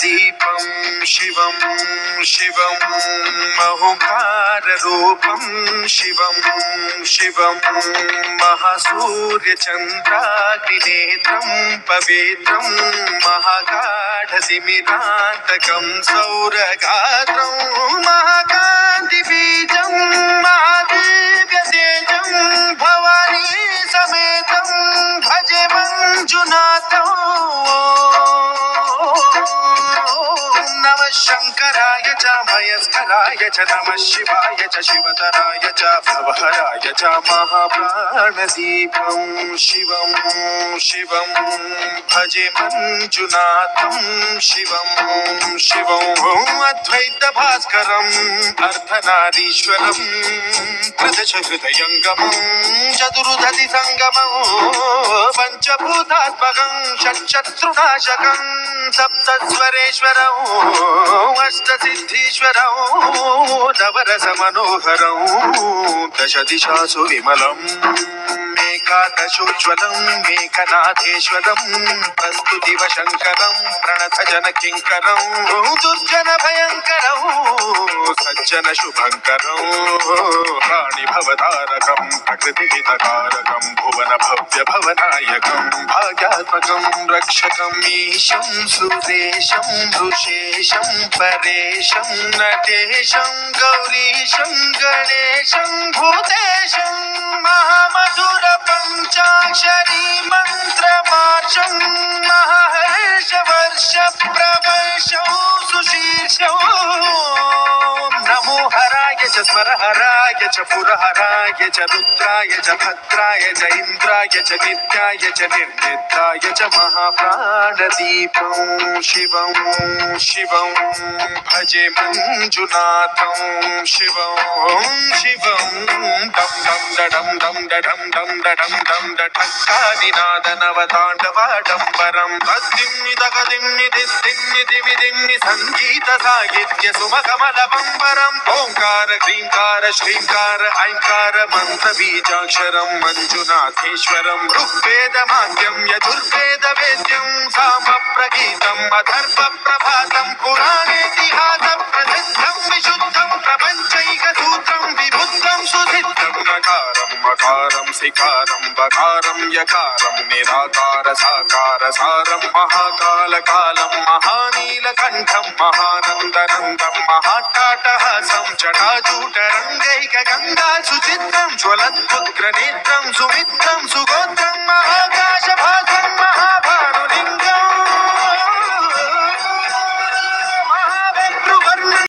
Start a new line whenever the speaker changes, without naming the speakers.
ప్రాణదీపం శివం శివం మహుకారూపం శివం శివం మహాసూర్యచంద్రాగ్నినేత్రం పవిత్రం మహాగాఢతిమిరాంతకం సౌరగాత్రం మహాకాంతిబీజం మహాదివ్యతేజం భవానీ సమేతం భజే మంజునాథం శంకరాయ చ మయస్కరాయ చ నమ శివాయ చ శివతరాయ చ భవహరాయ చ మహాప్రాణదీపం శివం శివం భజే మంజునాథం శివం శివం అద్వైత భాస్కరం అర్ధనారీశ్వరం ప్రదశ హృదయంగమం చతురుదతి సంగమం పంచభూతాత్మకం షట్శత్రునాశకం సప్తస్వరేశ్వరం అష్టసిద్ధీశ్వరం నవరస మనోహరం దశ దిశాసు విమలం మేకాదశోజ్వలం మేఘనాథేశ్వరం ప్రస్తుతివ శంకరం ప్రణత జన కింకరం దుర్జన భయంకరం సజ్జన శుభంకరం ప్రాణి భవతారకం ప్రకృతి హితకారకం భువన భవ్య భవనాయకం భాగ్యాత్మకం రక్షకం ఈశం సురేశం ఋషేశం పరేశం నటేశం గౌరీశం గణేశం భూతేశం మహామధుర పంచాక్షరీ చ స్మరహరాయ చ పురహరాయ చ రుద్రాయ చ భద్రాయ చ ఇంద్రాయ చ నిత్యాయ చ నిర్నిత్యాయ చ మహాప్రాణదీపం శివం శివం భజే మంజునాథం శివం శివం డం దం దడం దం దడం దం దడం దం దఠక్కాదినాదనవతాండవాడంబరం తద్దిమ్మి తగదిమ్మి దిద్దిమ్మి దివి దిమ్మి సంగీత సాహిత్య సుమకమల బంబరం ఓంకార క్రీంకార శ్రీంకార ఐంకార మంత్ర బీజాక్షరం మంజునాథేశ్వరం ఋగ్వేద మాధ్యం యజుర్వేద వేద్యం సామ ప్రగీతం అధర్వ ప్రభాతం పురాణేతిహాస ప్రసిద్ధం విశుద్ధం నకారం శికారం బకారం యకారం నిరాకార సాకార సారం మహాకాల కాలం మహానీల కంఠం మహానందనందం మహాటాటహాసం జటాజూట రంగైక గంగా సుచిత్రం జ్వలద్భుగ్ర నేత్రం సుమిత్రం సుగోత్రం మహాకాశ